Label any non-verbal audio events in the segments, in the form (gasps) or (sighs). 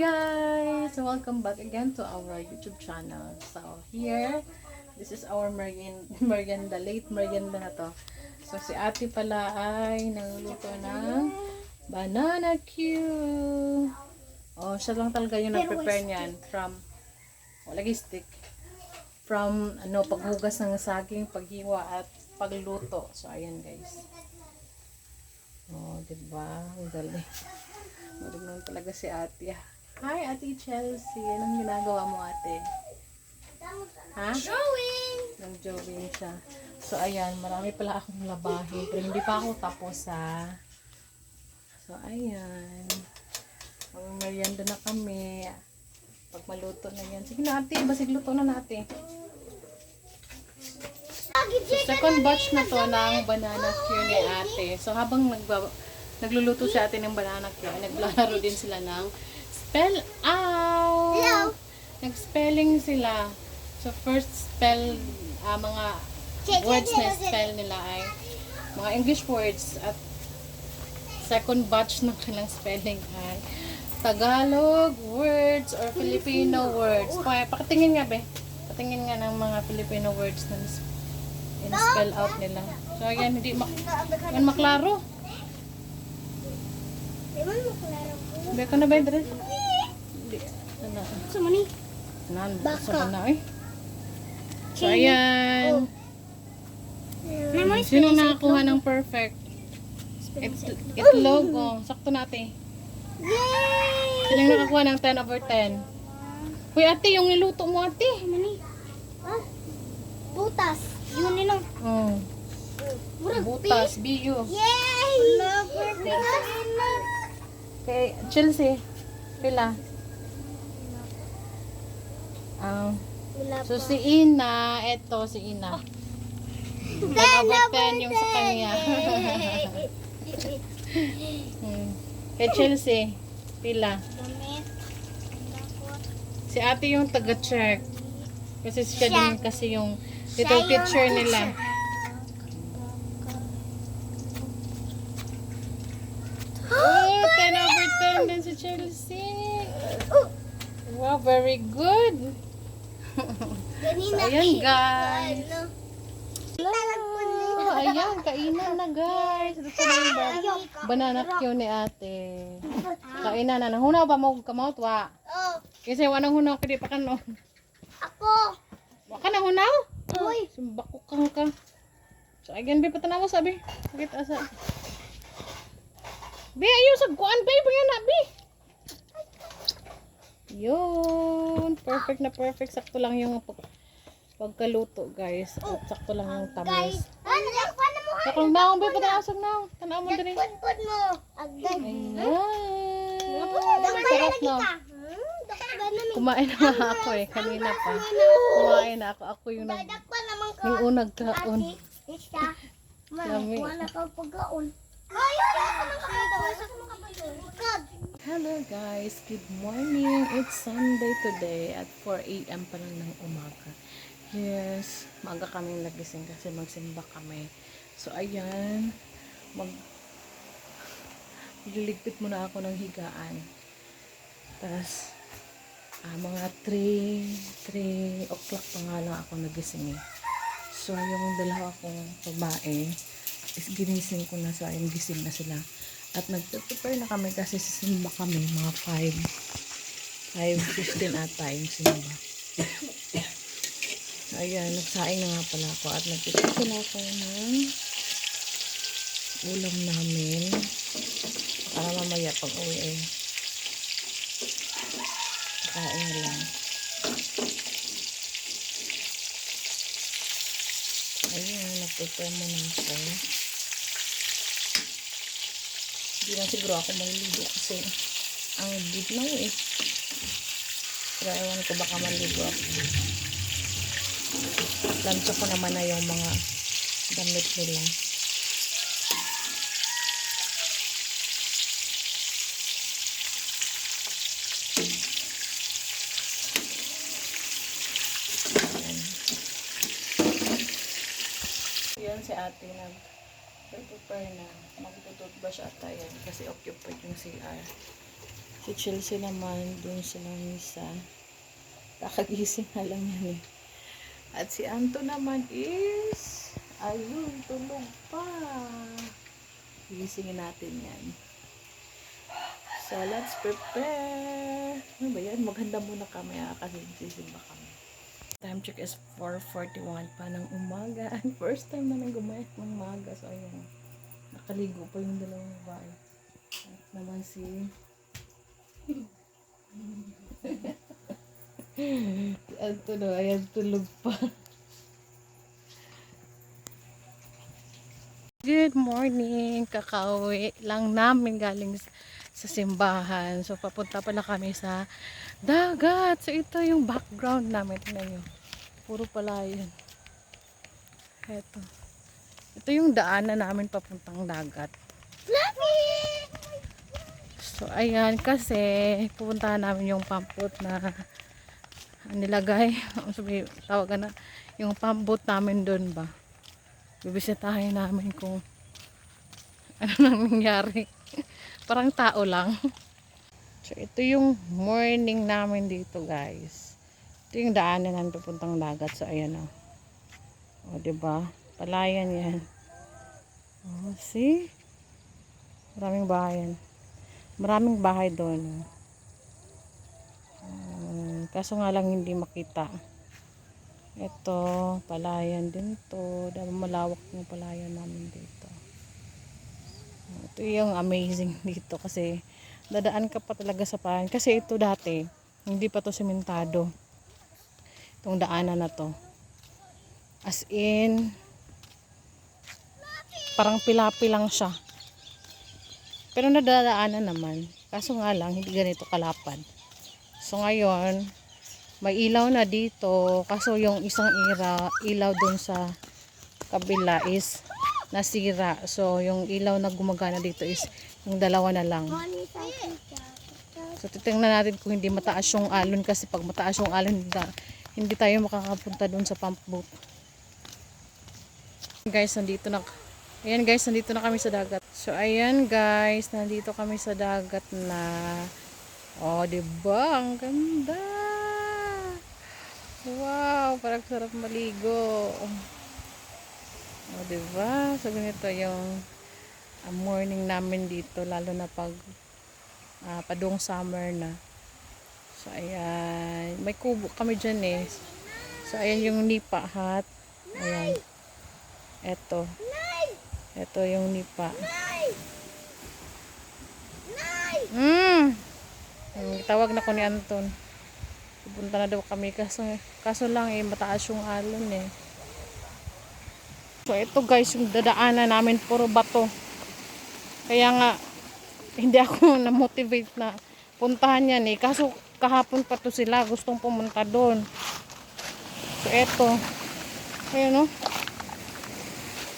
guys! Welcome back again to our YouTube channel. So, here, this is our merienda, (laughs) merienda late merienda na to. So, si ate pala ay nangluto ng banana Q. Oh, siya lang talaga yung nag-prepare niyan from, oh, lagi stick. From, ano, paghugas ng saging, paghiwa at pagluto. So, ayan guys. Oh, diba? Ang galing. (laughs) Marunong talaga si ate. Hi, ate Chelsea. Anong ginagawa mo, ate? Ha? Drawing! Nang jogging siya. So, ayan. Marami pala akong labahin. Pero hindi pa ako tapos, ha? So, ayan. Mag merienda na kami. Pag maluto na yan. Sige na, ate. Basig luto na natin. So, second batch na to ng banana cue ni ate. So, habang nagba, nagluluto si ate ng banana ay naglalaro din sila ng spell out! Hello. Nag-spelling sila. So, first spell, ah, mga words na spell nila ay mga English words at second batch ng kanilang spelling ay Tagalog words or Filipino words. Pa pakitingin nga, be. Patingin nga ng mga Filipino words na in-spell out nila. So, ayan, hindi mak yan maklaro. Di man mo klaro ko. Be ko na ba? Hindi. Ano? Sa mani? Nan, Baka. sa na eh. So, ayan. Memory Sino nakakuha ng perfect? It, itlog, oh. Sakto natin. Yay! Sino yung nakakuha ng 10 over 10? Uy, ate, yung niluto mo, ate. Mani? Ah? Butas. Yun nila. Oh, Murag butas, biyo. Yay! Wala, perfect. Okay, Chelsea. Pila. Wala so, si Ina, eto, si Ina. 10 over 10 yung sa kanya. hmm. (laughs) Kay Chelsea, pila. Si ate yung taga-check. Kasi siya din kasi yung little teacher nila. Oh, 10 over (gasps) 10 din si Chelsea. Wow, very good. So, ayan, guys. Ano? Oh, ayan, kainan na guys. Ito na yung ba- banana cue ni ate. Kainan na. Nahunaw ba mo kamot? Wa. Oh, Kasi wanang hunaw kadi pa kanon. ako. Wa ka na hunaw? Uy. Sumbako kang ka. So, again, be, patanaw sabi. Sakit asa. Be, ayaw sa kuan, be. Pagyan na, be. Yun. Perfect na perfect. Sakto lang yung pag- pagkaluto, guys. At sakto lang yung tamis. Ano na? Sakong naong, be. Patanaw sa naong. Tanaw mo din. Put mo. Agad. Ayan. Sarap? Hmm, namin? Kumain na nga ako eh. Kanina pa. Kumain na ako. Ako yung nag... Yung unang kaon. Lami. Wala ka pagkaon. Ay, ay, ay. Magkad. Hello guys, good morning. It's Sunday today at 4 a.m. pa lang ng umaga. Yes, maaga kaming nagising kasi magsimba kami. So ayan, mag liligpit muna ako ng higaan. Tapos, ah, mga 3, 3 o'clock pa nga lang ako nagising eh. So, yung dalawa kong babae, is ginising ko na sa yung gising na sila. At nag-prepare na kami kasi sisimba kami, mga 5, 5.15 ata yung simba. Ayan, nagsaing na nga pala ako at nagtitipin na ako ng ulam namin para mamaya pag uwi eh kain na lang. Ayan, nag-prepare mo na ako. Hindi na siguro ako maliligo kasi ang gitna eh. Pero ewan ko baka maligo ako. Lansya ko naman na yung mga damit nila. Ayan. Yan si ate nag prepare na magtututbrush ata yan kasi occupied yung CR. Si Chelsea naman, dun sa misa. Kakagising na lang yan eh. At si Anto naman is, ayun, tulog pa. Gisingin natin yan. So, let's prepare. Ano ba yan? Maghanda muna kami kasi sisimba kami. Time check is 4.41 pa ng umaga. (laughs) First time namin gumayat ng umaga. So, ayun. Nakaligo pa yung dalawang babae. At naman si... (laughs) At tulo, ayan, tulog pa. Good morning! Kakauwi lang namin galing sa simbahan. So, papunta pala kami sa dagat. So, ito yung background namin. Tingnan nyo. Puro palayan. Ito. Ito yung daanan namin papuntang dagat. So, ayan, kasi pupuntahan namin yung pampot na nilagay. (laughs) Sabi, tawagan na, yung pampot namin doon ba. Bibisitahin namin kung (laughs) ano nang nangyari. Parang tao lang. (laughs) So, ito yung morning namin dito, guys. Ito yung daanan namin papuntang dagat. So, ayan o. O, diba? Palayan yan. O, see? Maraming bahayan. Maraming bahay doon. Um, kaso nga lang hindi makita. Ito, palayan din to. Dahil malawak yung palayan namin dito. Ito yung amazing (laughs) dito kasi dadaan ka pa talaga sa palayan. Kasi ito dati, hindi pa to sementado. Itong daanan na to. As in, parang pilapi lang siya. Pero nadadaanan naman. Kaso nga lang, hindi ganito kalapad. So ngayon, may ilaw na dito. Kaso yung isang ira, ilaw dun sa kabila is nasira. So yung ilaw na gumagana dito is yung dalawa na lang. So titingnan natin kung hindi mataas yung alon kasi pag mataas yung alon hindi, ta- hindi tayo makakapunta dun sa pump boat. Guys, nandito na Ayan guys, nandito na kami sa dagat. So ayan guys, nandito kami sa dagat na. Oh, 'di ba? Ang ganda. Wow, parang sarap maligo. Oh, 'di ba? So ganito yung ah, morning namin dito lalo na pag ah, padung summer na. So, ayan. May kubo kami dyan eh. So, ayan yung nipa hut. Ayan. Eto. Eto yung nipa. Mm, Tawag na ko ni Anton. Pupunta na daw kami kaso, kaso lang eh mataas yung alon eh. So ito guys yung dadaanan namin puro bato. Kaya nga hindi ako (laughs) na-motivate na puntahan yan eh. Kaso kahapon pa to sila gustong pumunta doon. So eto. Ayun oh.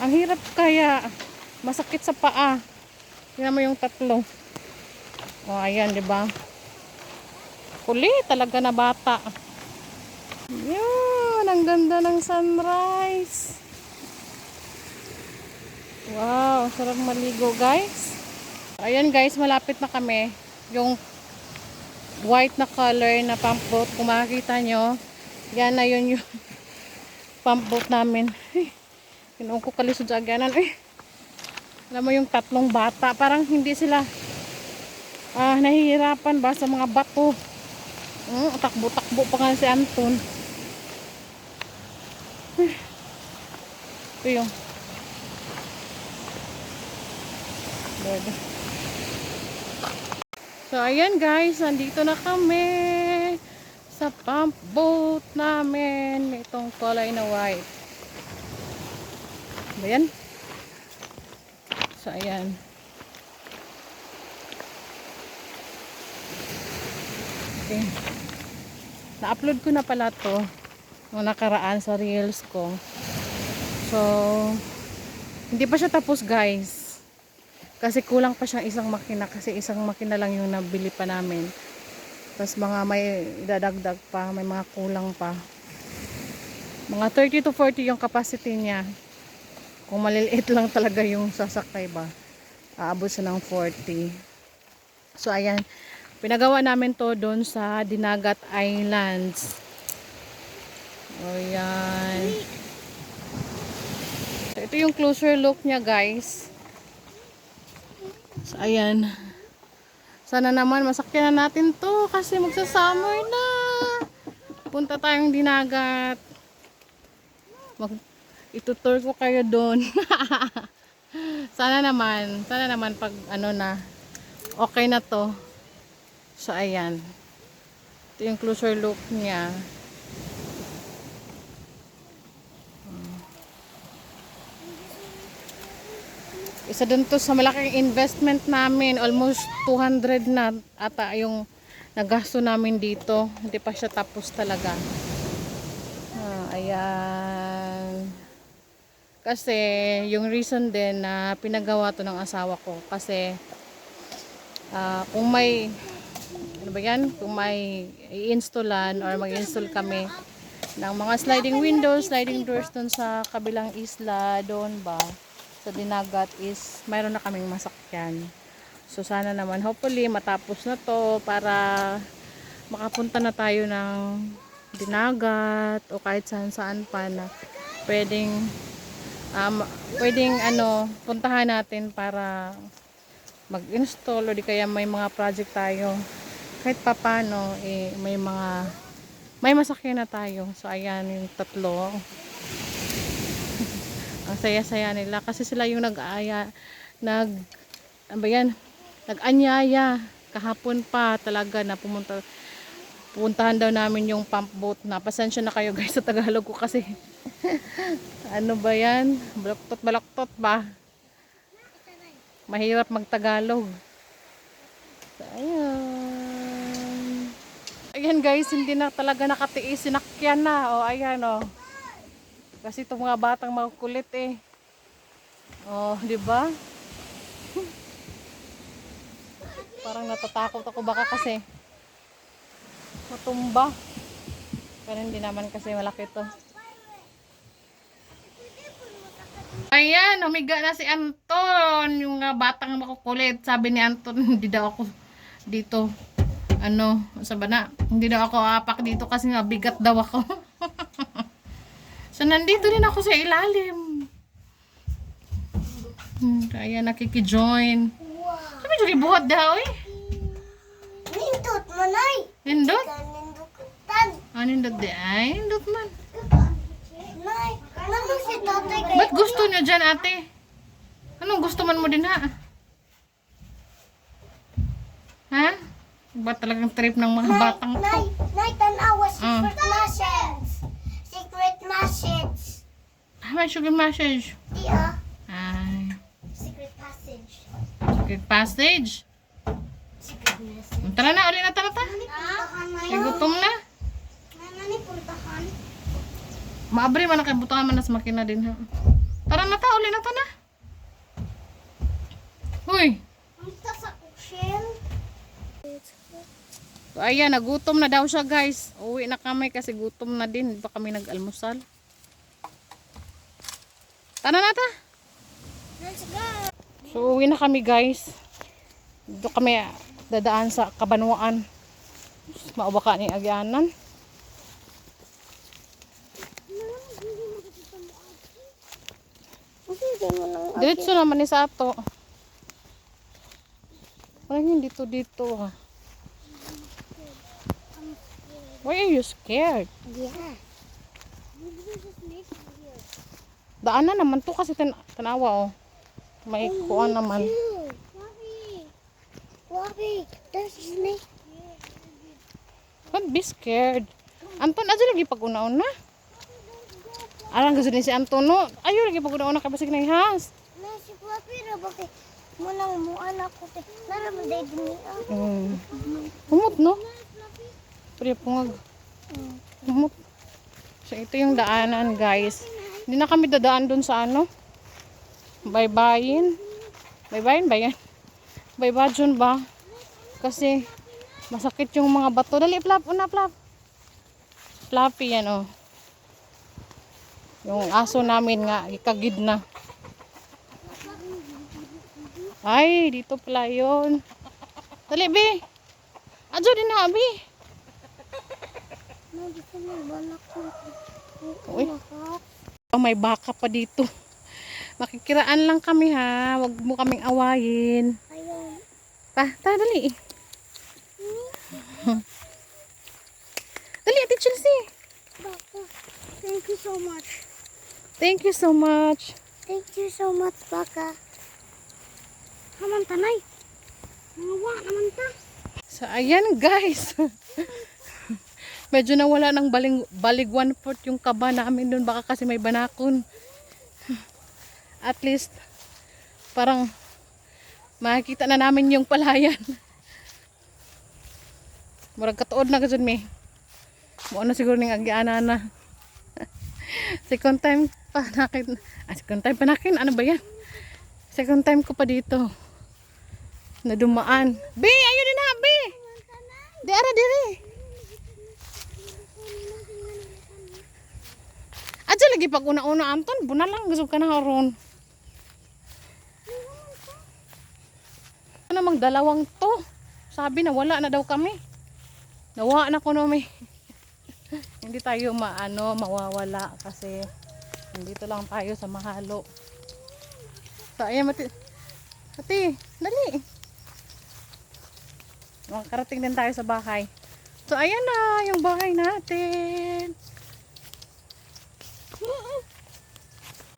Ang hirap kaya masakit sa paa. Tingnan mo yung tatlo. O ayan, 'di ba? Kuli talaga na bata. Yun, ang ganda ng sunrise. Wow, sarap maligo, guys. Ayan, guys, malapit na kami. Yung white na color na pump boat, kung makikita nyo, yan na yun yung (laughs) pump boat namin. (laughs) Ay, Pinuong ko kalisod sa. Ay, alam mo yung tatlong bata, parang hindi sila ah, nahihirapan ba sa mga bato. Mm, takbo-takbo pa nga si Anton. Ay, Ito yung Lord. So, ayan guys, nandito na kami sa pump boat namin. Itong kulay na white. Ba yan? So, ayan. Okay. Na-upload ko na pala to nung nakaraan sa reels ko. So, hindi pa siya tapos guys. Kasi kulang pa siyang isang makina kasi isang makina lang yung nabili pa namin. Tapos mga may dadagdag pa, may mga kulang pa. Mga 30 to 40 yung capacity niya. Kung maliliit lang talaga yung sasakay ba, aabot siya ng 40. So ayan, Pinagawa namin to doon sa Dinagat Islands. O yan. So, ito yung closer look niya guys. So ayan. Sana naman masakyan na natin to kasi magsa-summer na. Punta tayong Dinagat. Mag itutur ko kayo doon. (laughs) sana naman, sana naman pag ano na okay na to. So ayan. Ito yung closer look niya. Isa dun to sa malaking investment namin. Almost 200 na ata yung nagasto namin dito. Hindi pa siya tapos talaga. Ah, ayan. Kasi yung reason din na pinagawa to ng asawa ko. Kasi ah, kung may ano ba yan? Kung may i-installan or mag-install kami ng mga sliding windows, sliding doors dun sa kabilang isla, doon ba? Sa dinagat is mayroon na kaming masakyan. So sana naman hopefully matapos na to para makapunta na tayo ng dinagat o kahit saan saan pa na pwedeng um, pwedeng ano puntahan natin para mag-install o di kaya may mga project tayo kahit papano eh, may mga may masakyan na tayo. So ayan yung tatlo ang saya-saya nila. Kasi sila yung nag-aya nag ano yan? Nag-anyaya. Kahapon pa talaga na pumunta pupuntahan daw namin yung pump boat na pasensya na kayo guys sa Tagalog ko kasi. (laughs) Ano ba yan? Balaktot balaktot ba? Mahirap magtagalog. So, ayan. Ayan guys hindi na talaga nakatiis. Sinakyan na. O ayan o kasi itong mga batang makukulit eh. Oh, di ba? Parang natatakot ako baka kasi matumba. Pero hindi naman kasi malaki to. Ayan, humiga na si Anton. Yung nga batang makukulit. Sabi ni Anton, (laughs) hindi daw ako dito. Ano, sabi na, hindi daw ako apak dito kasi nga bigat daw ako. (laughs) So, nandito din ako sa ilalim. Hmm, kaya nakikijoin. Sabi, dyan buhat daw eh. Nindot manay. Nindot? Kanindutan. Ah, nindot di ay. Nindot man. Nay, naman si tatay kay Ba't gusto nyo dyan, ate? Anong gusto man mo din, ha? Ha? Ba talagang trip ng mga batang to? Nay, nay, tanawa, message. Secret message. Ah, may sugar message. Di ah. Ay, Secret passage. secret passage. Secret message. Tara na, uli na tara ta. Na Ay, gutom na. Nani, puntahan. Maabri man na kay butangan man nas makina din ha. Tara na ta, uli na ta na. Huy. Punta sa ocean. So, ayan, nagutom na daw siya guys. Uwi na kami kasi gutom na din. Di pa kami nag-almusal. Tara na ta. Let's go. So, uwi na kami guys. Dito kami ah, dadaan sa kabanwaan. Mauba ka ni Agyanan. Diretso naman ni sa ato. Hindi dito dito ah. Why are you scared? Yeah. Daan na naman to kasi tan tanawa oh. May kuan naman. Wabi. There's a snake. Don't be scared. Anton, aja lagi pag una-una. Alang gusto ni si Anton no. Ayo lagi pag una-una kay basig na ihas. Na si Wabi na bakit mo anak ko. Nara mo day dini ah. Mm. Humot no. Pre pungag. Humot. So ito yung daanan guys. Hindi na kami dadaan dun sa ano. Baybayin. Baybayin ba yan? Baybajon ba? Kasi masakit yung mga bato. Dali, plap. Una, plap. Fluffy yan, oh. Yung aso namin nga, ikagid na. Ay, dito pala yun. Dali, be. Adyo din na, ko. Uy. Oh, may baka pa dito. Makikiraan lang kami ha. Huwag mo kaming awayin. Ayun. Pa, ta, dali. (laughs) dali, Ate Chelsea. Baka. Thank you so much. Thank you so much. Thank you so much, Baka. Naman tanay. Nawa naman ta. So, ayan guys. (laughs) Medyo nawala ng baling, balig one fourth yung kaba namin doon. Baka kasi may banakon. (sighs) At least, parang makikita na namin yung palayan. (laughs) Murag katuod na kasi may. Mo na siguro ning agiana na. (laughs) second time pa nakin. Ah, second time pa nakin. Ano ba yan? Second time ko pa dito. Na dumaan. Be, ayun na, be. Di ara diri. Lagi pag una-una Anton, buna lang gusto ka na haron. Ano mang dalawang to? Sabi na wala na daw kami. Nawa na ko no may. (laughs) Hindi tayo maano mawawala kasi nandito lang tayo sa mahalo. So ayan mati. Ati, dali. Makakarating din tayo sa bahay. So, ayan na, yung bahay natin.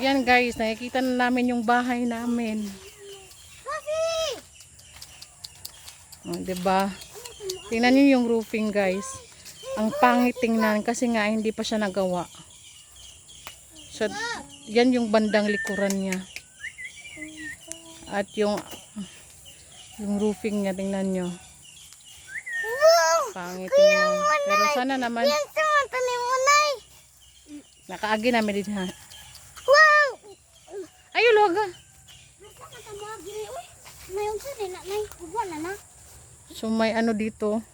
Ayan guys, nakikita na namin yung bahay namin. O, Oh, diba? Tingnan niyo yung roofing guys. Ang pangit tingnan kasi nga hindi pa siya nagawa. So, yan yung bandang likuran niya. At yung yung roofing niya, tingnan nyo. Pangit tingnan. Pero sana naman, Yan nakaagi namin dito ha. Wow! Ayun, loga. Nasa mata mo agiri, uy. Mayroon sa rin na, nay. Uwa na na. So may ano dito,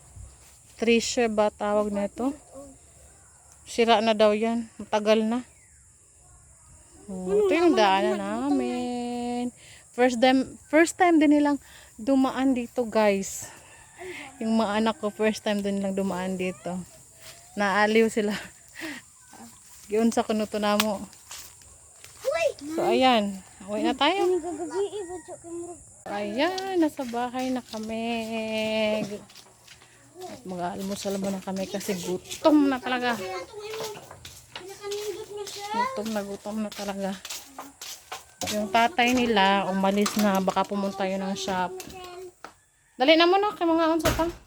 treasure ba tawag na ito? Sira na daw yan, matagal na. Oh, ito yung daanan namin. First time, first time din nilang dumaan dito guys. Yung mga anak ko, first time din nilang dumaan dito. Naaliw sila. (laughs) Yun sa kunuto na mo. So ayan, away na tayo. Ayan, nasa bahay na kami. At mag-almusal muna kami kasi gutom na talaga. Gutom na gutom na talaga. Yung tatay nila, umalis na. Baka pumunta yun ng shop. Dali na muna kay mga unsa pa.